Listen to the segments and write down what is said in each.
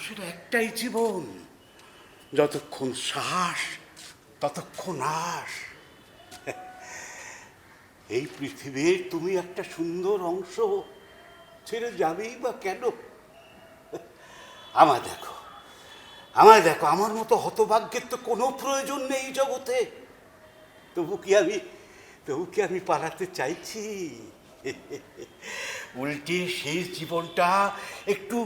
মানুষের একটাই জীবন। যতক্ষণ শ্বাস ততক্ষণ আস এই পৃথিবীর তুমি একটা সুন্দর অংশ। ছেড়ে যাবেই বা কেন? আমায় দেখো আমায় দেখো, আমার মতো হতভাগ্যের তো কোনো প্রয়োজন নেই জগতে। তবু কি আমি, তবু কি আমি পালাতে চাইছি? উল্টে শেষ জীবনটা একটু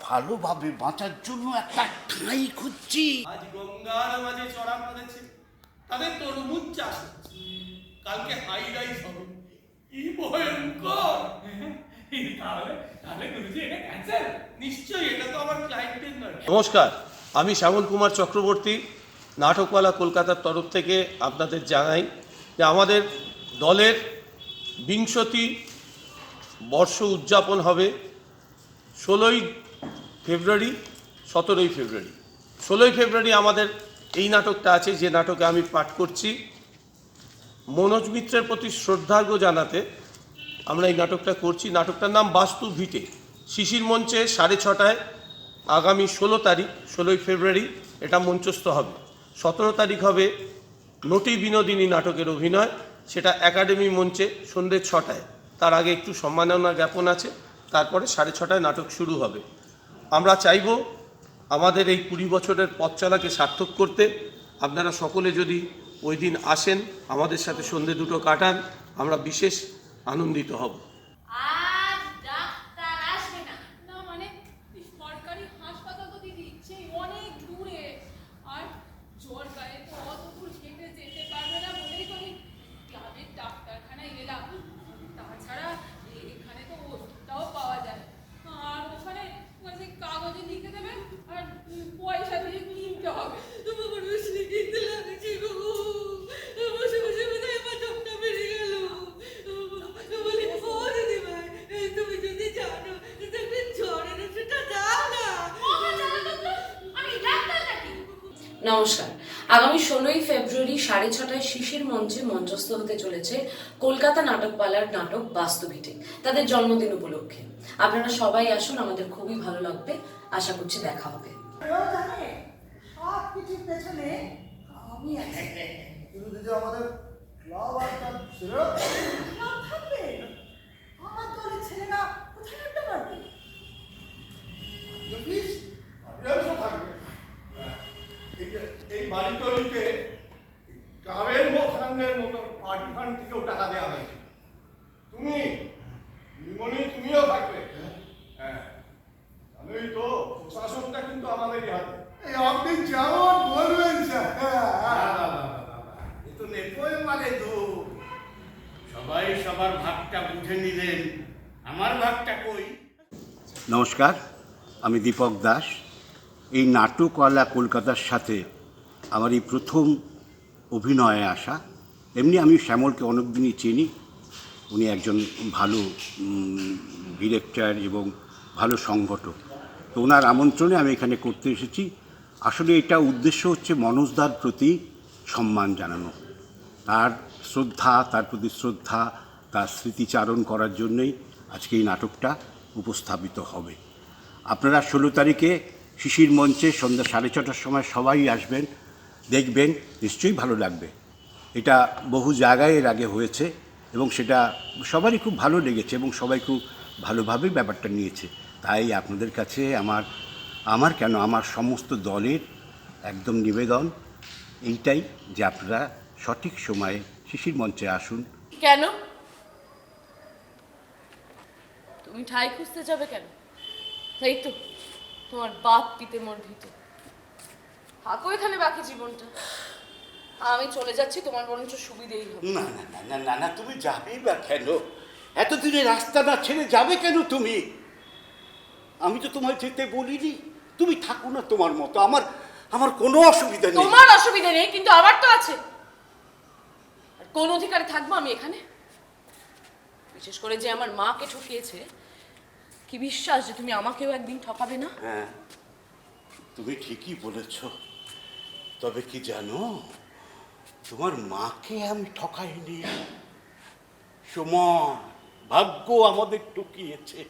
ভালোভাবে বাঁচার জন্য একটা ঠাঁই খুঁজছি। আজ গঙ্গার মাঝে চড়া পড়েছে তাদের তরমুজ চাষ কালকে হাই রাইস হবে। কি ভয়ঙ্কর! তাহলে তাহলে গুরুজি এটা ক্যান্সেল নিশ্চয়ই এটা তো আমার ক্লায়েন্টের নয়। নমস্কার আমি শ্যামল কুমার চক্রবর্তী নাটকওয়ালা কলকাতার তরফ থেকে আপনাদের জানাই যে আমাদের দলের বিংশতি বর্ষ উদযাপন হবে ষোলোই ফেব্রুয়ারি, সতেরোই ফেব্রুয়ারি। ষোলোই ফেব্রুয়ারি আমাদের এই নাটকটা আছে, যে নাটকে আমি পাঠ করছি। মনোজ মিত্রের প্রতি শ্রদ্ধার্ঘ্য জানাতে আমরা এই নাটকটা করছি। নাটকটার নাম বাস্তু ভিটে। শিশির মঞ্চে সাড়ে ছটায় আগামী ষোলো তারিখ, ষোলোই ফেব্রুয়ারি এটা মঞ্চস্থ হবে। সতেরো তারিখ হবে নটি বিনোদিনী নাটকের অভিনয়। সেটা একাডেমি মঞ্চে সন্ধ্যে ছটায়। তার আগে একটু সম্মাননা জ্ঞাপন আছে, তারপরে সাড়ে ছটায় নাটক শুরু হবে। আমরা চাইব আমাদের এই কুড়ি বছরের পথ চলাকে সার্থক করতে। আপনারা সকলে যদি ওই দিন আসেন, আমাদের সাথে সন্ধে দুটো কাটান, আমরা বিশেষ আনন্দিত হব আজ ডাক্তার আসবে না না মানে এই সরকারি হাসপাতাল তো দিদি সেই অনেক দূরে আর জ্বর গায়ে তো অত দূর হেঁটে যেতে পারবে না বলেই তো আমি ক্লাবের ডাক্তারখানায় এলাম তাছাড়া এখানে তো ওষুধটাও পাওয়া যায় আর ওখানে মানে কাগজে লিখে দেবে আর পয়সা দিয়ে কিনতে হবে তোমার বসে কিনতে লাগছে গো বসে বসে বোধহয় আমার দমটা বেড়ে গেল বলি ও দিদি ভাই এই তুমি যদি জানো তাহলে জ্বরের ওষুধটা দাও না আমি ডাক্তার নাকি নমস্কার। আগামী ষোলোই ফেব্রুয়ারি সাড়ে ছটায় শিশির মঞ্চে মঞ্চস্থ হতে চলেছে কলকাতা নাটকপালার নাটক বাস্তবিতে তাদের জন্মদিন উপলক্ষে। আপনারা সবাই আসুন আমাদের খুবই ভালো লাগবে। আশা করছি দেখা হবে। পেছনে আমি আমাদের ক্লাব এই এই বাড়িতলিতে ক্লাবের মোখানের মতো পার্টি ফান্ড থেকেও টাকা দেওয়া হয়েছে। তুমি নিমনি তুমিও থাকবে। হ্যাঁ। জানোই তো প্রশাসনটা কিন্তু আমাদেরই হাতে। এই আপনি যেমন বলবেন হ্যাঁ, হ্যাঁ। এ তো নেপোয় মানে দু সবাই সবার ভাগটা বুঝে নিলেন। আমার ভাগটা কই? নমস্কার আমি দীপক দাস। এই নাটকওয়ালা কলকাতার সাথে আমার এই প্রথম অভিনয়ে আসা। এমনি আমি শ্যামলকে অনেকদিনই চিনি। উনি একজন ভালো ডিরেক্টর এবং ভালো সংগঠক। তো ওনার আমন্ত্রণে আমি এখানে করতে এসেছি। আসলে এটা উদ্দেশ্য হচ্ছে মনোজদার প্রতি সম্মান জানানো। তার শ্রদ্ধা, তার প্রতি শ্রদ্ধা, তার স্মৃতিচারণ করার জন্যই আজকে এই নাটকটা উপস্থাপিত হবে। আপনারা ষোলো তারিখে শিশির মঞ্চে সন্ধ্যা সাড়ে ছটার সময় সবাই আসবেন, দেখবেন, নিশ্চয়ই ভালো লাগবে। এটা বহু জায়গায় এর আগে হয়েছে এবং সেটা সবারই খুব ভালো লেগেছে এবং সবাই খুব ভালোভাবে ব্যাপারটা নিয়েছে। তাই আপনাদের কাছে আমার আমার কেন, আমার সমস্ত দলের একদম নিবেদন এইটাই যে আপনারা সঠিক সময়ে শিশির মঞ্চে আসুন। কেন? তুমি ঠাই খুঁজতে যাবে কেন? তাই তো। তোমার বাপ পিতে মোর ভিটে থাকো এখানে বাকি জীবনটা। আমি চলে যাচ্ছি তোমার বরঞ্চ সুবিধেই হবে না না না না না না তুমি যাবেই বা কেন? এতদিনে রাস্তা না ছেড়ে যাবে কেন তুমি? আমি তো তোমায় যেতে বলিনি। তুমি থাকো না তোমার মতো। আমার আমার কোনো অসুবিধা নেই। তোমার অসুবিধা নেই কিন্তু আমার তো আছে। আর কোন অধিকারে থাকব আমি এখানে? বিশেষ করে যে আমার মাকে ঠকিয়েছে কি বিশ্বাস যে তুমি আমাকেও একদিন ঠকাবে না? হ্যাঁ তুমি ঠিকই বলেছ। তবে কি জানো, তোমার মাকে আমি ঠকাইনি। সময় ভাগ্য আমাদের টুকিয়েছে।